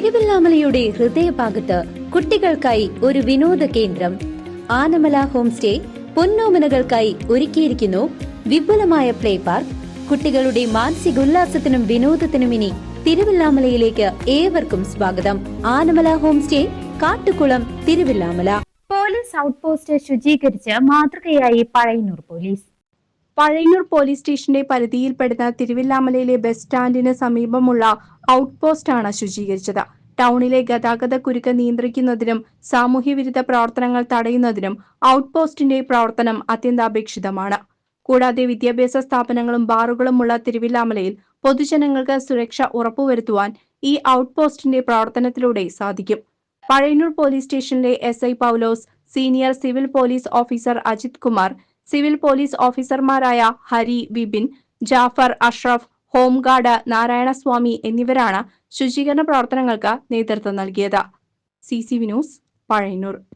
തിരുവല്ലാമലയുടെ ഹൃദയഭാഗത്ത് കുട്ടികൾക്കായി ഒരു വിനോദ കേന്ദ്രം. ആനമല ഹോം സ്റ്റേ പൊന്നോമനകൾക്കായി ഒരുക്കിയിരിക്കുന്നു. വിപുലമായ പ്ലേ പാർക്ക്. കുട്ടികളുടെ മാനസികോല്ലാസത്തിനും വിനോദത്തിനും ഇനി തിരുവല്ലാമലയിലേക്ക് ഏവർക്കും സ്വാഗതം. Anamala home stay Kattukulam Thiruvallamala. Police out post ശുചീകരിച്ച് മാതൃകയായി പഴയന്നൂർ പോലീസ്. പഴയന്നൂർ പോലീസ് സ്റ്റേഷന്റെ പരിധിയിൽപ്പെടുന്ന തിരുവില്ലാമലയിലെ ബസ് സ്റ്റാൻഡിന് സമീപമുള്ള ഔട്ട് പോസ്റ്റാണ് ശുചീകരിച്ചത്. ടൗണിലെ ഗതാഗത കുരുക്ക് നിയന്ത്രിക്കുന്നതിനും സാമൂഹ്യ വിരുദ്ധ പ്രവർത്തനങ്ങൾ തടയുന്നതിനും ഔട്ട് പോസ്റ്റിന്റെ പ്രവർത്തനം അത്യന്താപേക്ഷിതമാണ്. കൂടാതെ വിദ്യാഭ്യാസ സ്ഥാപനങ്ങളും ബാറുകളുമുള്ള തിരുവില്ലാമലയിൽ പൊതുജനങ്ങൾക്ക് സുരക്ഷ ഉറപ്പുവരുത്തുവാൻ ഈ ഔട്ട് പോസ്റ്റിന്റെ പ്രവർത്തനത്തിലൂടെ സാധിക്കും. പഴയന്നൂർ പോലീസ് സ്റ്റേഷനിലെ S I Paulose senior civil police officer Ajith Kumar civil police ഓഫീസർമാരായ ഹരി വിപിൻ ജാഫർ അഷ്റഫ് ഹോംഗാർഡ് നാരായണസ്വാമി എന്നിവരാണ് ശുചീകരണ പ്രവർത്തനങ്ങൾക്ക് നേതൃത്വം നൽകിയത്. C C V news Pazhayannur